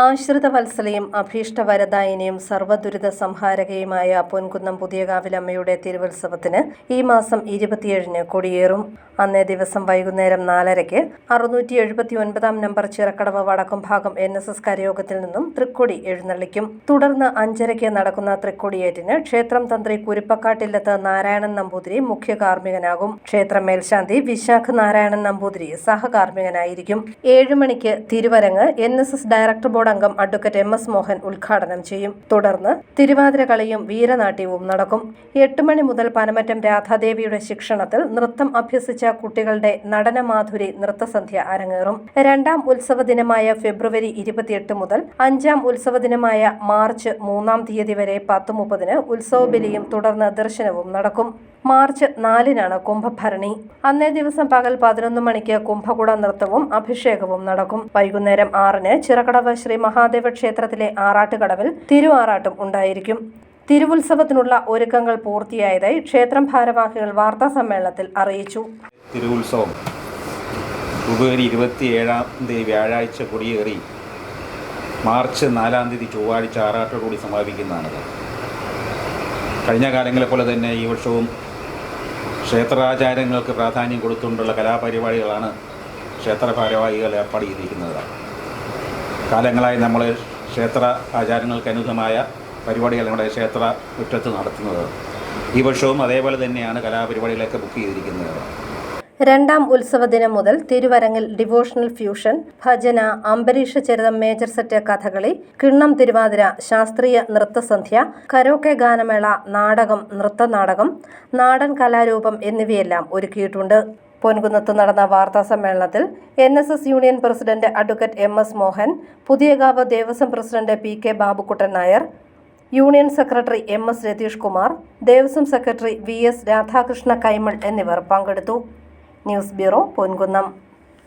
ആശ്രിത വത്സലയും അഭീഷ്ടവരദായിനിയും സർവദുരിത സംഹാരകയുമായ പൊൻകുന്നം പുതിയകാവിലമ്മയുടെ തിരുവുത്സവത്തിന് ഈ മാസം ഇരുപത്തിയേഴിന് കൊടിയേറും. അന്നേ ദിവസം വൈകുന്നേരം നാലരയ്ക്ക് അറുന്നൂറ്റി എഴുപത്തി ഒൻപതാം number Chirakkadavu Vadakkumbhagam N S S കരയോഗത്തിൽ നിന്നും തൃക്കൊടി എഴുന്നള്ളിക്കും. തുടർന്ന് അഞ്ചരയ്ക്ക് നടക്കുന്ന തൃക്കൊടിയേറ്റിന് ക്ഷേത്രം തന്ത്രി കുരുപ്പക്കാട്ടില്ലത്ത് നാരായണൻ നമ്പൂതിരി മുഖ്യ കാർമ്മികനാകും. ക്ഷേത്രം മേൽശാന്തി വിശാഖ് നാരായണൻ നമ്പൂതിരി സഹകാർമ്മികനായിരിക്കും. ഏഴുമണിക്ക് തിരുവരങ്ങ് N S S director board അംഗം അഡ്വക്കേറ്റ് എം എസ് മോഹൻ ഉദ്ഘാടനം ചെയ്യും. തുടർന്ന് തിരുവാതിര കളിയും വീരനാട്യവും നടക്കും. എട്ട് മണി മുതൽ പനമറ്റം രാധാദേവിയുടെ ശിക്ഷണത്തിൽ നൃത്തം അഭ്യസിച്ച കുട്ടികളുടെ നടനമാധുരി നൃത്തസന്ധ്യ അരങ്ങേറും. രണ്ടാം ഉത്സവ ദിനമായ ഫെബ്രുവരി ഇരുപത്തിയെട്ട് മുതൽ അഞ്ചാം ഉത്സവ ദിനമായ മാർച്ച് മൂന്നാം തീയതി വരെ പത്ത് മുപ്പതിന് ഉത്സവബലിയും തുടർന്ന് ദർശനവും നടക്കും. മാർച്ച് നാലിനാണ് കുംഭഭരണി. അന്നേ ദിവസം പകൽ പതിനൊന്ന് മണിക്ക് കുംഭകുട നൃത്തവും അഭിഷേകവും നടക്കും. വൈകുന്നേരം ആറിന് ചിറകടവ് ശ്രീ മഹാദേവ ക്ഷേത്രത്തിലെ ആറാട്ടുകടവിൽ തിരുവാറാട്ടും ഉണ്ടായിരിക്കും. തിരുവുത്സവത്തിനുള്ള ഒരുക്കങ്ങൾ പൂർത്തിയായതായി ക്ഷേത്രം ഭാരവാഹികൾ വാർത്താ സമ്മേളനത്തിൽ അറിയിച്ചു. തിരുവുത്സവം ഫെബ്രുവരി ഇരുപത്തി ഏഴാം തീയതി വ്യാഴാഴ്ച കൊടിയേറി മാർച്ച് നാലാം തീയതി ചൊവ്വാഴ്ച ആറാട്ടോടുകൂടി സമാപിക്കുന്നതാണത്. കഴിഞ്ഞ കാലങ്ങളെ പോലെ തന്നെ ഈ വർഷവും ക്ഷേത്രാചാരങ്ങൾക്ക് പ്രാധാന്യം കൊടുത്തുകൊണ്ടുള്ള കലാപരിപാടികളാണ് ക്ഷേത്ര ഭാരവാഹികൾ ഏർപ്പാട് ചെയ്തിരിക്കുന്നത്. കാലങ്ങളായി നമ്മൾ ക്ഷേത്ര ആചാരങ്ങൾക്ക് അനുസൃതമായ പരിപാടികൾ നമ്മുടെ ക്ഷേത്ര മുറ്റത്ത് നടത്തുന്നത്. ഈ വർഷവും അതേപോലെ തന്നെയാണ് കലാപരിപാടികളൊക്കെ ബുക്ക് ചെയ്തിരിക്കുന്നത്. രണ്ടാം ഉത്സവ ദിനം മുതൽ തിരുവരങ്ങിൽ ഡിവോഷണൽ ഫ്യൂഷൻ ഭജന അംബരീഷ ചരിതം മേജർ സെറ്റ് കഥകളി കിണ്ണം തിരുവാതിര ശാസ്ത്രീയ നൃത്തസന്ധ്യ കരോക്കെ ഗാനമേള നാടകം നൃത്തനാടകം നാടൻ കലാരൂപം എന്നിവയെല്ലാം ഒരുക്കിയിട്ടുണ്ട്. പൊൻകുന്നത്ത് നടന്ന വാർത്താ സമ്മേളനത്തിൽ N S S union president advocate M S Mohan Puthiyakavu Devaswom president P K Babukuttan Nair union secretary M S Ratheesh Kumar Devaswom secretary V S Radhakrishna Kaimal എന്നിവർ പങ്കെടുത്തു. News bureau Ponkunnam.